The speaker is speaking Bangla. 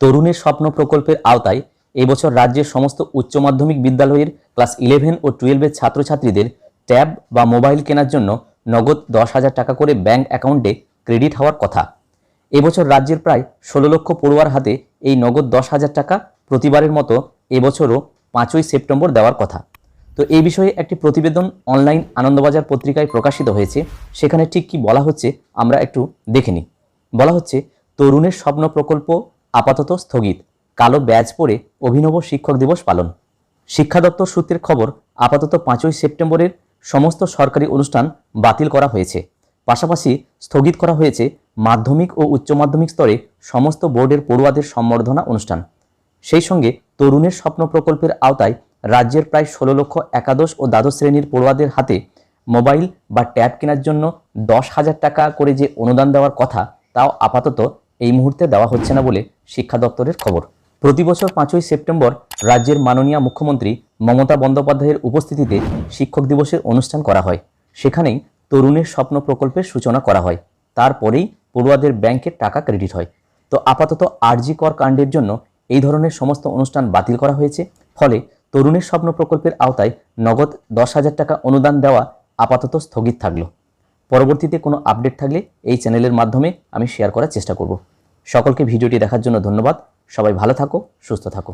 তরুণের স্বপ্ন প্রকল্পের আওতায় এবছর রাজ্যের সমস্ত উচ্চ মাধ্যমিক বিদ্যালয়ের ক্লাস ইলেভেন ও টুয়েলভের ছাত্রছাত্রীদের ট্যাব বা মোবাইল কেনার জন্য নগদ দশ হাজার টাকা করে ব্যাংক অ্যাকাউন্টে ক্রেডিট হওয়ার কথা। এবছর রাজ্যের প্রায় ষোলো লক্ষ পড়ুয়ার হাতে এই নগদ দশ হাজার টাকা প্রতিবারের মতো এবছরও পাঁচই সেপ্টেম্বর দেওয়ার কথা। তো এই বিষয়ে একটি প্রতিবেদন অনলাইন আনন্দবাজার পত্রিকায় প্রকাশিত হয়েছে। সেখানে ঠিক কি বলা হচ্ছে আমরা একটু দেখে নিই। বলা হচ্ছে, তরুণের স্বপ্ন প্রকল্প আপাতত স্থগিত। কালো ব্যাজ পরে অভিনব শিক্ষক দিবস পালন। শিক্ষা দপ্তর সূত্রের খবর, আপাতত পাঁচই সেপ্টেম্বরের সমস্ত সরকারি অনুষ্ঠান বাতিল করা হয়েছে। পাশাপাশি স্থগিত করা হয়েছে মাধ্যমিক ও উচ্চ মাধ্যমিক স্তরে সমস্ত বোর্ডের পড়ুয়াদের সম্বর্ধনা অনুষ্ঠান। সেই সঙ্গে তরুণের স্বপ্ন প্রকল্পের আওতায় রাজ্যের প্রায় ষোলো লক্ষ একাদশ ও দ্বাদশ শ্রেণির পড়ুয়াদের হাতে মোবাইল বা ট্যাব কেনার জন্য দশ হাজার টাকা করে যে অনুদান দেওয়ার কথা, তাও আপাতত এই মুহূর্তে দেওয়া হচ্ছে না বলে শিক্ষা দপ্তরের খবর। প্রতি বছর পাঁচই সেপ্টেম্বর রাজ্যের মাননীয় মুখ্যমন্ত্রী মমতা বন্দ্যোপাধ্যায়ের উপস্থিতিতে শিক্ষক দিবসের অনুষ্ঠান করা হয়। সেখানেই তরুণের স্বপ্ন প্রকল্পের সূচনা করা হয়। তারপরেই পড়ুয়াদের ব্যাংকের টাকা ক্রেডিট হয়। তো আপাতত আরজি কর কাণ্ডের জন্য এই ধরনের সমস্ত অনুষ্ঠান বাতিল করা হয়েছে। ফলে তরুণের স্বপ্ন প্রকল্পের আওতায় নগদ দশ হাজার টাকা অনুদান দেওয়া আপাতত স্থগিত থাকল। পরবর্তীতে কোনো আপডেট থাকলে এই চ্যানেলের মাধ্যমে আমি শেয়ার করার চেষ্টা করব। সকলকে ভিডিওটি দেখার জন্য ধন্যবাদ। সবাই ভালো থাকো সুস্থ থাকো।